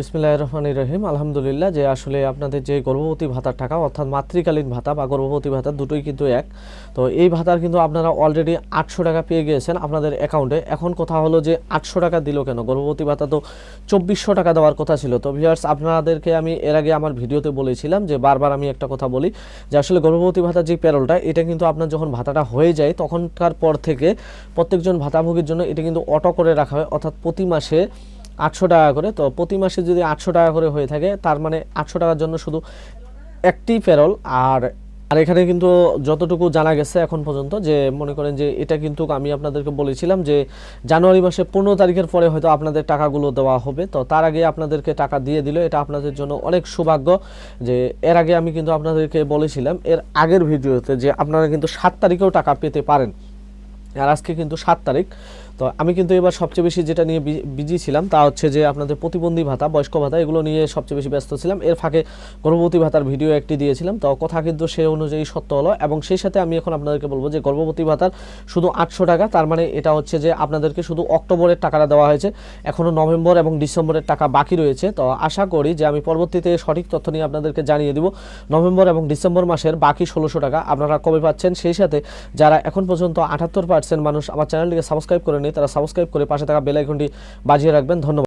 বিসমিল্লাহ রহমান রহিম। আলহামদুলিল্লাহ, যে আসলে আপনাদের যে গর্ভবতী ভাতার টাকা, অর্থাৎ মাতৃকালীন ভাতা বা গর্ভবতী ভাতা দুটোই কিন্তু এক। তো এই ভাতার কিন্তু আপনারা অলরেডি আটশো টাকা পেয়ে গিয়েছেন আপনাদের অ্যাকাউন্টে এখন কথা হলো যে আটশো টাকা দিল কেন? গর্ভবতী ভাতা তো চব্বিশশো টাকা দেওয়ার কথা ছিল। তো ভিউয়ার্স আপনাদেরকে আমি এর আগে আমার ভিডিওতে বলেছিলাম যে বারবার আমি একটা কথা বলি যে আসলে গর্ভবতী ভাতার যে প্যারোলটা এটা কিন্তু আপনার যখন ভাতাটা হয়ে যায়, তখনকার পর থেকে প্রত্যেকজন ভাতাভোগীর জন্য এটা কিন্তু অটো করে রাখা হয়। অর্থাৎ প্রতি মাসে আটশো টাকা করে। তো প্রতি মাসে যদি আটশো টাকা করে হয়ে থাকে, তার মানে আটশো টাকার জন্য শুধু একটি প্যারোল আর আর এখানে কিন্তু যতটুকু জানা গেছে এখন পর্যন্ত যে, মনে করেন যে এটা কিন্তু আমি আপনাদেরকে বলেছিলাম যে, জানুয়ারি মাসে পনেরো তারিখের পরে হয়তো আপনাদের টাকাগুলো দেওয়া হবে। তো তার আগে আপনাদেরকে টাকা দিয়ে দিল। এটা আপনাদের জন্য অনেক সৌভাগ্য যে, এর আগে আমি কিন্তু আপনাদেরকে বলেছিলাম, এর আগের ভিডিওতে যে আপনারা কিন্তু সাত তারিখেও টাকা পেতে পারেন। আর আজকে কিন্তু সাত তারিখ। তো আমি কিন্তু এবার সবচেয়ে বেশি যেটা নিয়ে বিজি ছিলাম তা হচ্ছে যে আপনাদের প্রতিবন্ধী ভাতা, বয়স্ক ভাতা, এগুলো নিয়ে সবচেয়ে বেশি ব্যস্ত ছিলাম। এর ফাঁকে গর্ভবতী ভাতার ভিডিও একটি দিয়েছিলাম। তো কথা কিন্তু সে অনুযায়ী সত্য হলো এবং সেই সাথে আমি এখন আপনাদেরকে বলব যে গর্ভবতী ভাতার শুধু আটশো টাকা, তার মানে এটা হচ্ছে যে আপনাদেরকে শুধু অক্টোবরের টাকাটা দেওয়া হয়েছে। এখনও নভেম্বর এবং ডিসেম্বরের টাকা বাকি রয়েছে। তো আশা করি যে আমি পরবর্তীতে সঠিক তথ্য নিয়ে আপনাদেরকে জানিয়ে দিব। নভেম্বর এবং ডিসেম্বর মাসের বাকি ষোলোশো টাকা আপনারা কবে পাচ্ছেন? সেই সাথে যারা এখন পর্যন্ত আটাত্তর পার্সেন্ট মানুষ আমার চ্যানেলটিকে সাবস্ক্রাইব করেনি তারা সাবস্ক্রাইব করে পাশে থাকা বেল আইকনটি বাজিয়ে রাখবেন। ধন্যবাদ।